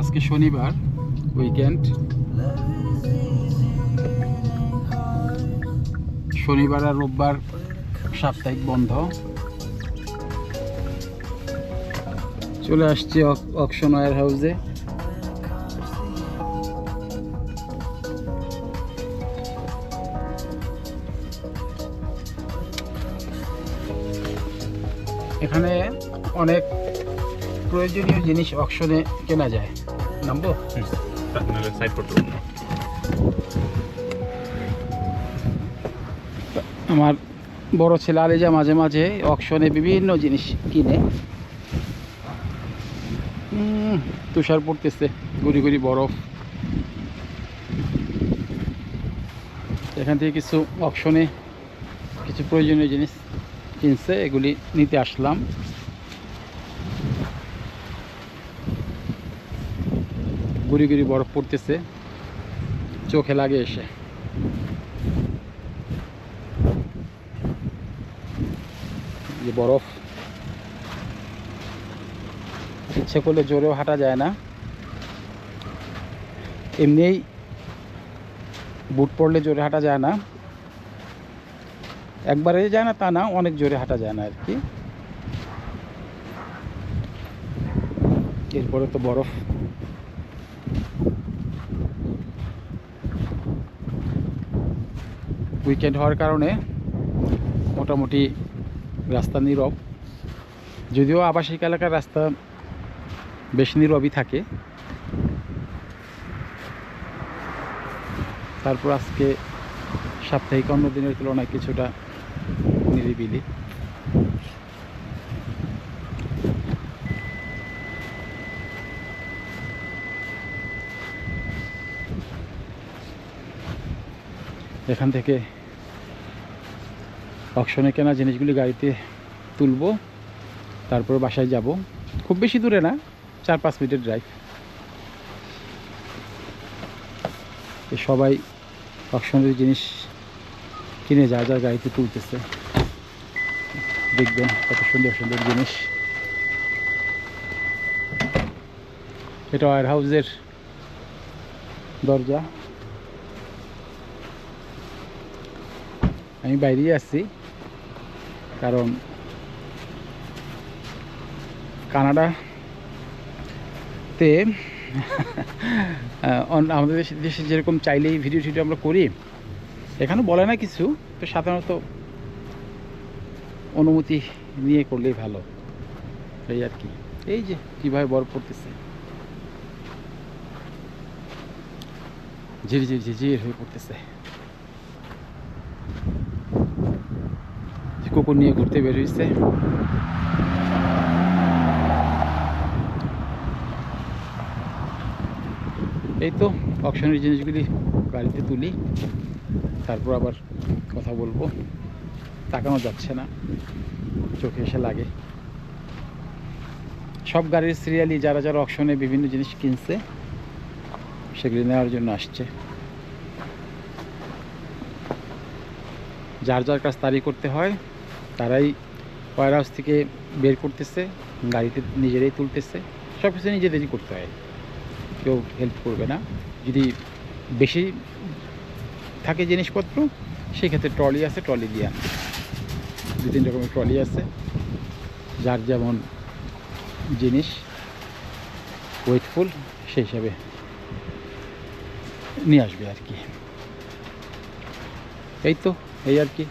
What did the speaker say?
আজকে শনিবার উইকেন্ড শনিবার আর রোববার সাপ্তাহিক বন্ধ। চলে আসছি অকশন ওয়ার হাউসে এখানে অনেক প্রয়োজনীয় জিনিস অকশনে কেনা যায়। নামবো? আমার বড় ছেলে আলিজা মাঝে মাঝে অকশনে বিভিন্ন জিনিস কিনে। তুষার পড়তেছে গুড়ি গুড়ি বরফ। এখান থেকে কিছু অকশনে কিছু প্রয়োজনীয় জিনিস কিনছে এগুলি নিতে আসলাম। গুড়ি গুড়ি বরফ পড়তেছে। চোখে লাগে এসে। যে বরফ। ইচ্ছে করলে জোরেও হাঁটা যায় না। এমনিই বুট পড়লে জোরে হাঁটা যায় না। একবারে যায় না তা না, অনেক জোরে হাঁটা যায় না আর কি এরপরে তো বরফ। উইকেন্ড হওয়ার কারণে মোটামুটি রাস্তা নীরব। যদিও আবাসিক এলাকার রাস্তা বেশ নীরবই থাকে। তারপর আজকে সাপ্তাহিক অন্য দিনের তুলনায় কিছুটা নিরিবিলি। এখান থেকে অকশনে কেনা জিনিসগুলি গাড়িতে তুলবো, তারপর বাসায় যাব। খুব বেশি দূরে না, চার পাঁচ মিনিটের ড্রাইভ সবাই অকশনের জিনিস কিনে যা যা গাড়িতে তুলতেছে, দেখবেন কত সুন্দর সুন্দর জিনিস। এটা ওয়ার হাউসের দরজা। আমি বাইরেই আসছি কারণ কানাডাতে আমাদের দেশে যেরকম চাইলেই ভিডিও টিডিও আমরা করি, এখানে বলে না কিছু, তো সাধারণত অনুমতি নিয়ে করলেই ভালো। এই আর কি। এই যে কীভাবে বরফ পড়তেছে। ঝিরি ঝিরি ঝিঝির হয়ে পড়তেছে। কুকুর নিয়ে ঘুরতে বের হয়েছে। এই তো, অপশনের জিনিসগুলি গাড়িতে তুলি। তারপর আবার কথা বলব। তাকানো যাচ্ছে না, চোখে এসে লাগে। সব গাড়ির সিরিয়ালি যারা যারা অপশনে বিভিন্ন জিনিস কিনছে, সেগুলি নেওয়ার জন্য আসছে। যার যার কাজ তারই করতে হয়। তারাই ওয়ার হাউস থেকে বের করতেছে, গাড়িতে নিজেরাই তুলতেছে সব কিছু নিজেদেরই করতে হয়। কেউ হেল্প করবে না। যদি বেশি থাকে জিনিসপত্র, সেক্ষেত্রে ট্রলি আছে ট্রলি দিয়ে আনবে। দু, তিন রকমের ট্রলি আছে। যার যেমন জিনিস ওয়েটফুল সেই হিসাবে নিয়ে আসবে আর কি। এই তো, এই আর কি।